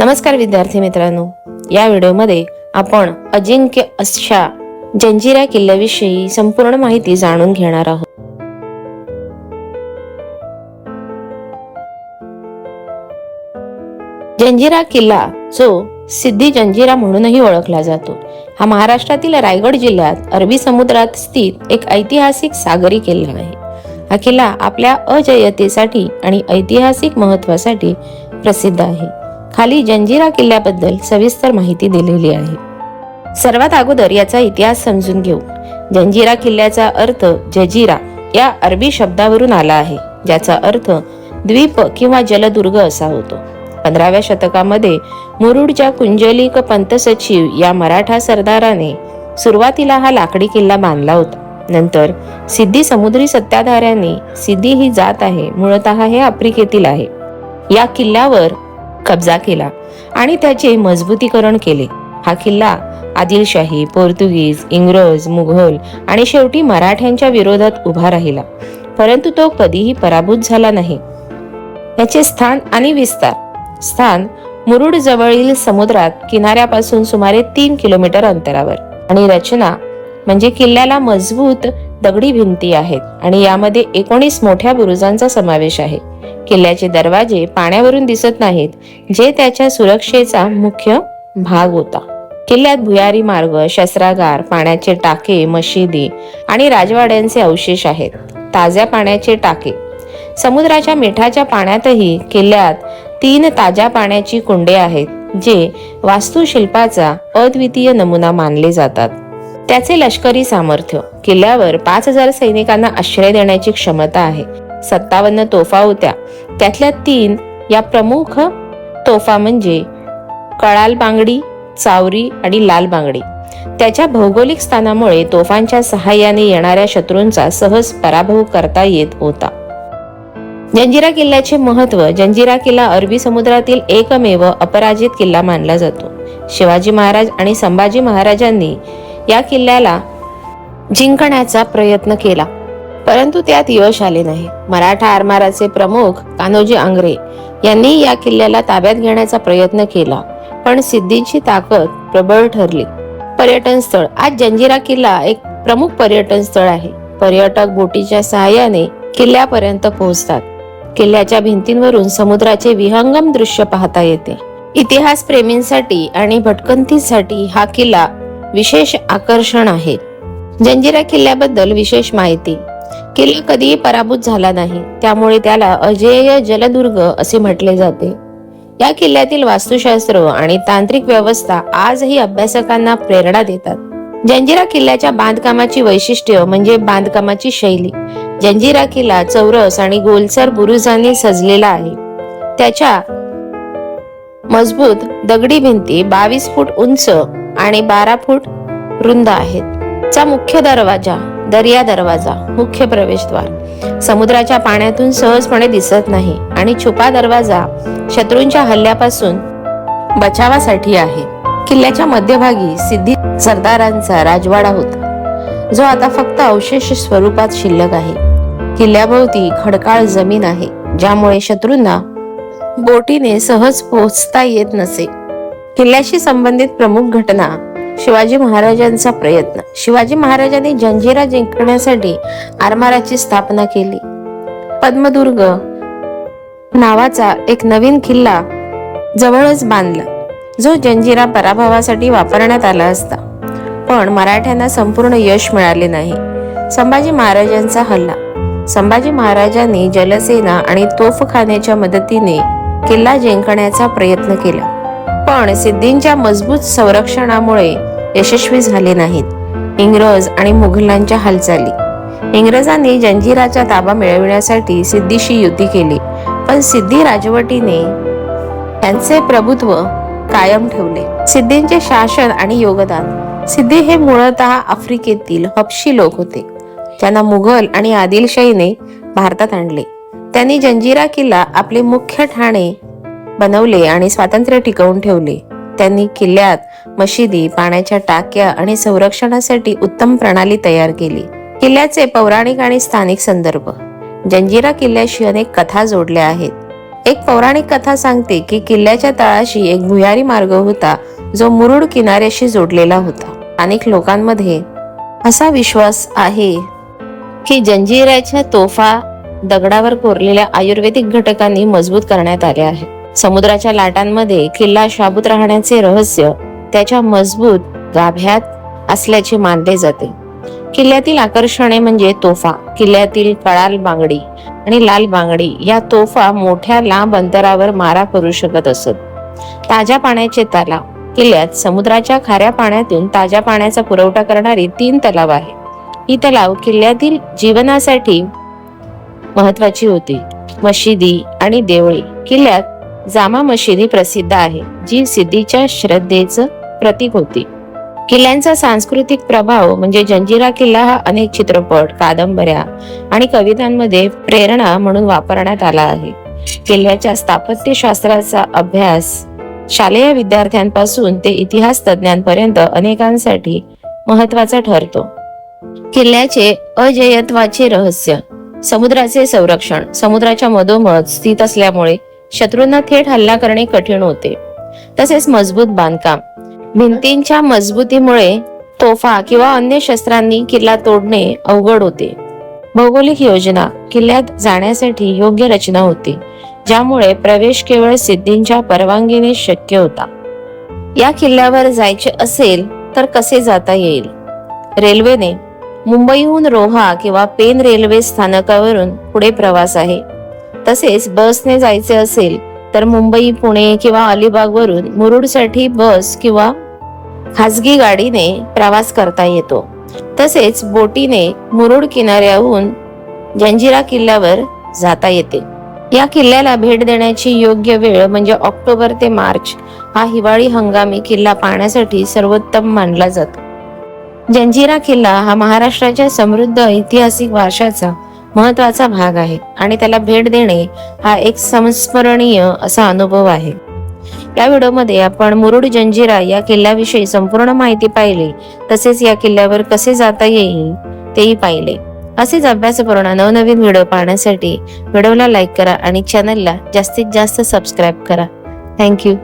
नमस्कार विद्यार्थी मित्रांनो. या व्हिडिओमध्ये आपण अजिंक्य अशा जंजिरा किल्ल्याविषयी संपूर्ण माहिती जाणून घेणार आहोत. जंजिरा किल्ला जो सिद्धी जंजिरा म्हणूनही ओळखला जातो हा महाराष्ट्रातील रायगड जिल्ह्यात अरबी समुद्रात स्थित एक ऐतिहासिक सागरी किल्ला आहे. हा किल्ला आपल्या अजयतेसाठी आणि ऐतिहासिक महत्वासाठी प्रसिद्ध आहे. खाली जंजिरा किल्ल्याबद्दल सविस्तर माहिती दिलेली आहे. सर्वात अगोदर याचा इतिहास समजून घेऊ. जंजिरा किल्ल्याचा अर्थ जजीरा या अरबी शब्दावरून आला आहे ज्याचा अर्थ द्वीप किंवा जलदुर्ग असा होतो. पंधराव्या शतकामध्ये मुरुडच्या कुंजलिक पंत सचिव या मराठा सरदाराने सुरुवातीला हा लाकडी किल्ला बांधला होता. नंतर सिद्धी समुद्री सत्ताधाऱ्यांनी सिद्धी ही जात आहे मूळतः हे आफ्रिकेतील आहे. या किल्ल्यावर कब्जा केला आणि त्याचे मजबूतीकरण केले. हा किल्ला आदिलशाही पोर्तुगीज इंग्रज मुघल आणि शेवटी मराठ्यांच्या विरोधात उभा राहिला. परंतु तो कधीही पराभूत झाला नाही. याचे स्थान आणि विस्तार. स्थान मुरुड जवळील समुद्रात किनाऱ्यापासून सुमारे तीन किलोमीटर अंतरावर. आणि रचना म्हणजे किल्ल्याला मजबूत दगडी भिंती आहेत आणि यामध्ये एकोणीस मोठ्या बुरुजांचा समावेश आहे. किल्ल्याचे दरवाजे पाण्यावरून दिसत नाहीत जे त्याच्या सुरक्षेचा मुख्य भाग होता. किल्ल्यात भुयारी मार्ग शस्त्रागार पाण्याचे टाके मशिदी आणि राजवाड्यांचे अवशेष आहेत. ताज्या पाण्याचे टाके. समुद्राच्या मिठाच्या पाण्यातही किल्ल्यात तीन ताज्या पाण्याची कुंडे आहेत जे वास्तुशिल्पाचा अद्वितीय नमुना मानले जातात. त्याचे लष्करी सामर्थ्य. किल्ल्यावर पाच हजार सैनिकांना आश्रय देण्याची क्षमता आहे. सत्तावन्न तोफा होत्या. त्यातल्या तीन या प्रमुख तोफा म्हणजे कळाल बांगडी चावरी आणि लाल बांगडी. त्याच्या भौगोलिक स्थानामुळे तोफांच्या सहाय्याने येणाऱ्या शत्रूंचा सहज पराभव करता येत होता. जंजिरा किल्ल्याचे महत्त्व जंजिरा किल्ला अरबी समुद्रातील एकमेव अपराजित किल्ला मानला जातो. शिवाजी महाराज आणि संभाजी महाराजांनी या किल्ल्याला जिंकण्याचा प्रयत्न केला. परंतु त्यात यश आले नाही. मराठा आरमाराचे प्रमुख कान्होजी आंग्रे यांनी या किल्ल्याला ताब्यात घेण्याचा प्रयत्न केला पण सिद्धीची ताकद प्रबळ ठरली. पर्यटन स्थळ. आज जंजिरा किल्ला एक प्रमुख पर्यटन स्थळ आहे. पर्यटक बोटीच्या सहाय्याने किल्ल्यापर्यंत पोहोचतात. किल्ल्याच्या भिंतींवरून समुद्राचे विहंगम दृश्य पाहता येते. इतिहास प्रेमींसाठी आणि भटकंतीसाठी हा किल्ला विशेष आकर्षण आहे. जंजिरा किल्ल्याबद्दल विशेष माहिती किल्ला कधीही पराभूत झाला नाही. त्यामुळे त्याला अजेय जलदुर्ग असे म्हटले जाते. या किल्ल्यातील वास्तुशास्त्र आणि तांत्रिक व्यवस्था आजही अभ्यासकांना प्रेरणा देतात. जंजिरा किल्ल्याच्या बांधकामाची वैशिष्ट्य म्हणजे बांधकामाची शैली. जंजिरा किल्ला चौरस आणि गोलसर बुरुजांनी सजलेला आहे. त्याच्या मजबूत दगडी भिंती बावीस फूट उंच आणि बारा फूट रुंद आहेत. चा मुख्य दरवाजा दर्या दरवाजा मुख्य प्रवेशद्वार. समुद्राच्या पाण्यातून सहजपणे दिसत नाही आणि छुपा दरवाजा शत्रूंच्या हल्ल्यापासून बचावासाठी आहे. किल्ल्याच्या मध्यभागी सिद्धी सरदारांचा राजवाडा होता जो आता फक्त अवशेष स्वरूपात शिल्लक आहे. किल्ल्याभोवती खडकाळ जमीन आहे ज्यामुळे शत्रूंना बोटीने सहज पोहोचता येत नसे. किल्ल्याशी संबंधित प्रमुख घटना शिवाजी महाराजांचा प्रयत्न. शिवाजी महाराजांनी जंजिरा जिंकण्यासाठी आरमाराची स्थापना केली. पद्मदुर्ग नावाचा एक नवीन किल्ला जवळच बांधला. जो जंजिरा पराभवासाठी वापरण्यात आला असता. पण मराठ्यांना संपूर्ण यश मिळाले नाही. संभाजी महाराजांचा हल्ला. संभाजी महाराजांनी जलसेना आणि तोफखान्याच्या मदतीने किल्ला जिंकण्याचा प्रयत्न केला. पण सिद्धींच्या मजबूत संरक्षणामुळे यशस्वी झाले नाहीत. इंग्रज आणि मुघलांच्या हालचाली. इंग्रजांनी जंजिराचा ताबा मिळविण्यासाठी सिद्धीशी युती केली. पण सिद्धी राजवटीने त्यांचे प्रभुत्व कायम ठेवले. सिद्धींचे शासन आणि योगदान. सिद्धी हे मूळतः आफ्रिकेतील हपशी लोक होते. त्यांना मुघल आणि आदिलशाहीने भारतात आणले. त्यांनी जंजिरा किल्ला आपले मुख्य ठाणे बनवले आणि स्वातंत्र्य टिकवून ठेवले. त्यांनी किल्ल्यात मशिदी पाण्याच्या टाक्या आणि संरक्षणासाठी उत्तम प्रणाली तयार केली. किल्ल्याचे पौराणिक आणि स्थानिक संदर्भ. जंजिरा किल्ल्याशी अनेक कथा जोडल्या आहेत. एक पौराणिक कथा सांगते की किल्ल्याच्या तळाशी एक भुयारी मार्ग होता जो मुरुड किनाऱ्याशी जोडलेला होता. अनेक लोकांमध्ये असा विश्वास आहे की जंजिराच्या तोफा दगडावर कोरलेल्या आयुर्वेदिक घटकांनी मजबूत करण्यात आल्या आहेत. समुद्राच्या लाटांमध्ये किल्ला शाबूत राहण्याचे रहस्य त्याच्या मजबूत गाभ्यात असल्याचे मानले जाते. किल्ल्यातील आकर्षणे म्हणजे तोफा किल्ल्यातील कळाल बांगडी आणि लाल बांगडी या तोफा मोठ्या लांब अंतरावर मारा करू शकत असत. ताज्या पाण्याचे तलाव किल्ल्यात समुद्राच्या खाऱ्या पाण्यातून ताज्या पाण्याचा पुरवठा करणारी तीन तलाव आहे ही तलाव किल्ल्यातील जीवनासाठी महत्वाची होती. मशिदी आणि देवळी किल्ल्यात जामा मशिदी प्रसिद्ध आहे जी सिद्धीच्या श्रद्धेचं प्रतीक होती. किल्ल्यांचा सांस्कृतिक प्रभाव म्हणजे जंजिरा किल्ला हा अनेक चित्रपट कादंबऱ्या आणि कवितांमध्ये प्रेरणा म्हणून वापरण्यात आला आहे. किल्ल्याच्या स्थापत्यशास्त्राचा अभ्यास शालेय विद्यार्थ्यांपासून ते इतिहास तज्ञांपर्यंत अनेकांसाठी महत्त्वाचा ठरतो. किल्ल्याचे अजयत्वाचे रहस्य समुद्राचे संरक्षण समुद्राच्या मधोमध स्थित असल्यामुळे शत्रूंना थेट हल्ला करणे कठीण होते. तसेच मजबूत बांधकाम. भिंतींच्या मजबूतीमुळे तोफा किंवा अन्य शस्त्रांनी किल्ला तोडणे अवघड होते. भौगोलिक योजना किल्ल्यात जाण्यासाठी योग्य रचना होती ज्यामुळे प्रवेश केवळ सिद्धींच्या परवानगीने शक्य होता. या किल्ल्यावर जायचे असेल तर कसे जाता येईल? रेल्वेने मुंबईहून रोहा किंवा पेन रेल्वे स्थानकावरून पुढे प्रवास आहे. तसेच बसने जायचे असेल तर मुंबई पुणे किंवा अलिबागवरून मुरुडसाठी बस किंवा खासगी गाडीने प्रवास करता येतो. तसेच बोटीने मुरुड किनाऱ्याहून जंजिरा किल्ल्यावर जाता येते. या किल्ल्याला भेट देण्याची योग्य वेळ म्हणजे ऑक्टोबर ते मार्च हा हिवाळी हंगामी किल्ला पाहण्यासाठी सर्वोत्तम मानला जातो. जंजिरा किल्ला हा महाराष्ट्राच्या समृद्ध ऐतिहासिक वारशाचा महत्त्वाचा भाग आहे आणि त्याला भेट देणे हा एक संस्मरणीय असा अनुभव आहे. या व्हिडिओमध्ये आपण मुरुड जंजिरा या किल्ल्याविषयी संपूर्ण माहिती पाहिली तसेच या किल्ल्यावर कसे जाता येईल तेही पाहिले. असेच अभ्यासपूर्ण नवनवीन व्हिडिओ पाहण्यासाठी व्हिडिओला लाईक करा आणि चॅनलला जास्तीत जास्त सबस्क्राईब करा. थँक्यू.